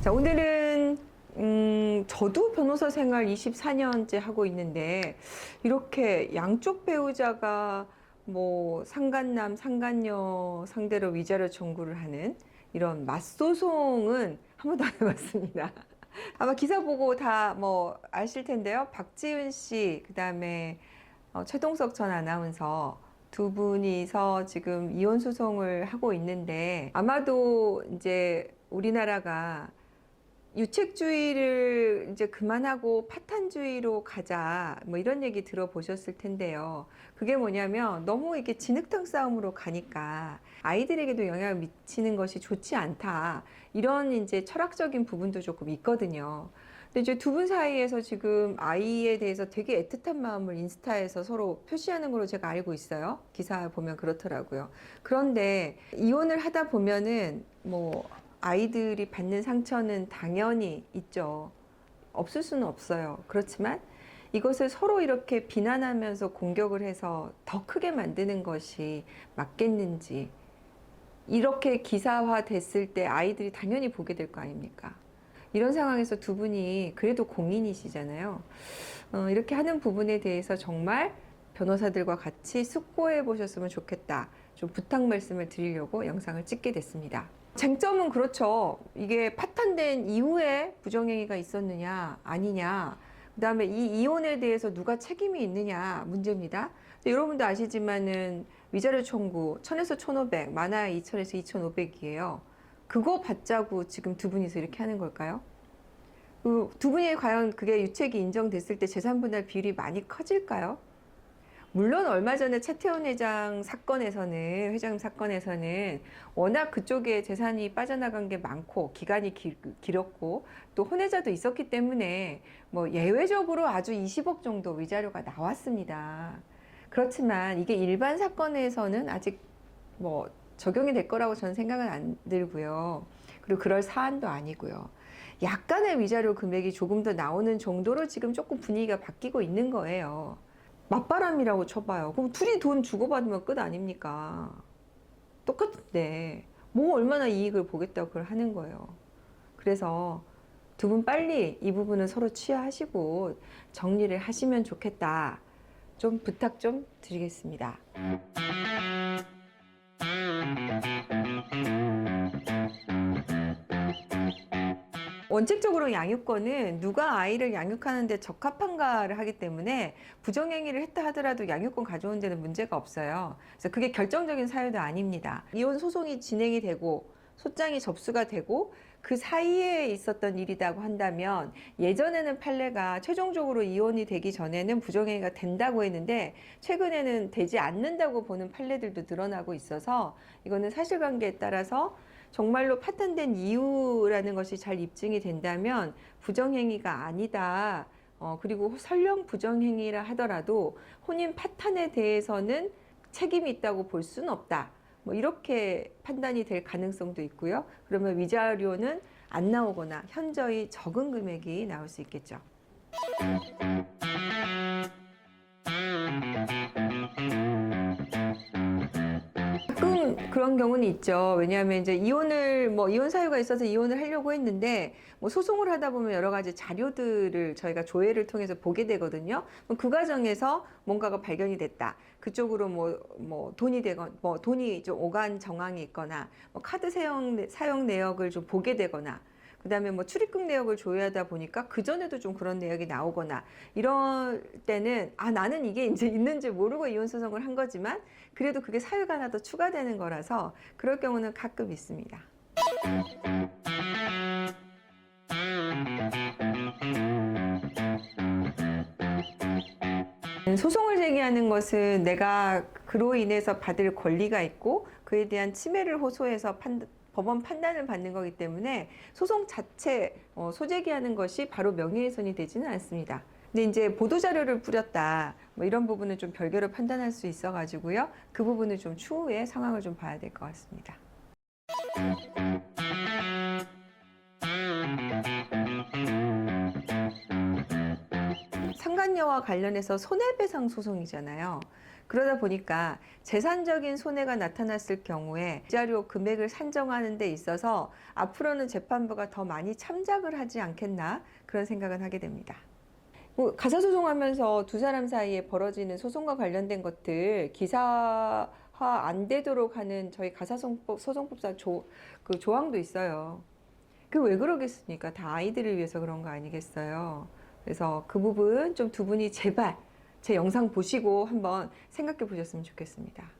자, 오늘은 음, 저도 변호사 생활 24년째 하고 있는데 이렇게 양쪽 배우자가 뭐 상간남, 상간녀 상대로 위자료 청구를 하는 이런 맞소송은 한 번도 안 해봤습니다. 아마 기사 보고 다 뭐 아실 텐데요. 박지은 씨, 그 다음에 어, 최동석 전 아나운서 두 분이서 지금 이혼 소송을 하고 있는데 아마도 이제 우리나라가 유책주의를 이제 그만하고 파탄주의로 가자 뭐 이런 얘기 들어보셨을 텐데요. 그게 뭐냐면 너무 이게 진흙탕 싸움으로 가니까 아이들에게도 영향을 미치는 것이 좋지 않다. 이런 이제 철학적인 부분도 조금 있거든요. 근데 이제 두 분 사이에서 지금 아이에 대해서 되게 애틋한 마음을 인스타에서 서로 표시하는 걸로 제가 알고 있어요. 기사 보면 그렇더라고요. 그런데 이혼을 하다 보면은 뭐 아이들이 받는 상처는 당연히 있죠. 없을 수는 없어요. 그렇지만 이것을 서로 이렇게 비난하면서 공격을 해서 더 크게 만드는 것이 맞겠는지 이렇게 기사화 됐을 때 아이들이 당연히 보게 될 거 아닙니까? 이런 상황에서 두 분이 그래도 공인이시잖아요. 어, 이렇게 하는 부분에 대해서 정말 변호사들과 같이 숙고해 보셨으면 좋겠다. 좀 부탁 말씀을 드리려고 영상을 찍게 됐습니다. 쟁점은 그렇죠. 이게 파탄된 이후에 부정행위가 있었느냐, 아니냐. 그 다음에 이 이혼에 대해서 누가 책임이 있느냐 문제입니다. 여러분도 아시지만은 위자료 청구 1000에서 1500, 많아야 2000에서 2500이에요. 그거 받자고 지금 두 분이서 이렇게 하는 걸까요? 그두 분이 과연 그게 유책이 인정됐을 때 재산분할 비율이 많이 커질까요? 물론 얼마 전에 차태원 회장 사건에서는 회장 사건에서는 워낙 그쪽에 재산이 빠져나간 게 많고 기간이 길, 길었고 또 혼외자도 있었기 때문에 뭐 예외적으로 아주 20억 정도 위자료가 나왔습니다. 그렇지만 이게 일반 사건에서는 아직 뭐 적용이 될 거라고 저는 생각은 안 들고요. 그리고 그럴 사안도 아니고요. 약간의 위자료 금액이 조금 더 나오는 정도로 지금 조금 분위기가 바뀌고 있는 거예요. 맞바람이라고 쳐봐요. 그럼 둘이 돈 주고받으면 끝 아닙니까? 똑같은데 뭐 얼마나 이익을 보겠다고 그걸 하는 거예요. 그래서 두 분 빨리 이 부분은 서로 취하하시고 정리를 하시면 좋겠다. 좀 부탁 좀 드리겠습니다. 원칙적으로 양육권은 누가 아이를 양육하는데 적합한가를 하기 때문에 부정행위를 했다 하더라도 양육권 가져온 데는 문제가 없어요. 그래서 그게 결정적인 사유도 아닙니다. 이혼 소송이 진행이 되고 소장이 접수가 되고 그 사이에 있었던 일이라고 한다면 예전에는 판례가 최종적으로 이혼이 되기 전에는 부정행위가 된다고 했는데 최근에는 되지 않는다고 보는 판례들도 늘어나고 있어서 이거는 사실관계에 따라서 정말로 파탄된 이유라는 것이 잘 입증이 된다면 부정행위가 아니다. 어, 그리고 설령 부정행위라 하더라도 혼인 파탄에 대해서는 책임이 있다고 볼 수는 없다. 뭐 이렇게 판단이 될 가능성도 있고요. 그러면 위자료는 안 나오거나 현저히 적은 금액이 나올 수 있겠죠. 그런 경우는 있죠. 왜냐하면 이제 이혼을 뭐 이혼 사유가 있어서 이혼을 하려고 했는데 뭐 소송을 하다 보면 여러 가지 자료들을 저희가 조회를 통해서 보게 되거든요. 그 과정에서 뭔가가 발견이 됐다. 그쪽으로 뭐 뭐 돈이 되건 뭐 돈이 좀 오간 정황이 있거나 뭐 카드 사용 사용 내역을 좀 보게 되거나 그 다음에 뭐 출입국 내역을 조회하다 보니까 그 전에도 좀 그런 내역이 나오거나 이럴 때는 아 나는 이게 이제 있는지 모르고 이혼 소송을 한 거지만 그래도 그게 사유가 하나 더 추가되는 거라서 그럴 경우는 가끔 있습니다. 소송을 제기하는 것은 내가 그로 인해서 받을 권리가 있고 그에 대한 침해를 호소해서 판, 법원 판단을 받는 거기 때문에 소송 자체 어, 소제기하는 것이 바로 명예훼손이 되지는 않습니다. 근데 이제 보도 자료를 뿌렸다 뭐 이런 부분은 좀 별개로 판단할 수 있어 가지고요 그 부분은 좀 추후에 상황을 좀 봐야 될 것 같습니다. 상간녀와 관련해서 손해배상 소송이잖아요. 그러다 보니까 재산적인 손해가 나타났을 경우에 위자료 금액을 산정하는 데 있어서 앞으로는 재판부가 더 많이 참작을 하지 않겠나 그런 생각은 하게 됩니다. 뭐 가사소송하면서 두 사람 사이에 벌어지는 소송과 관련된 것들 기사화 안 되도록 하는 저희 가사소송법 소송법상 조, 그 조항도 있어요. 그 왜 그러겠습니까? 다 아이들을 위해서 그런 거 아니겠어요? 그래서 그 부분 좀 두 분이 제발 제 영상 보시고 한번 생각해 보셨으면 좋겠습니다.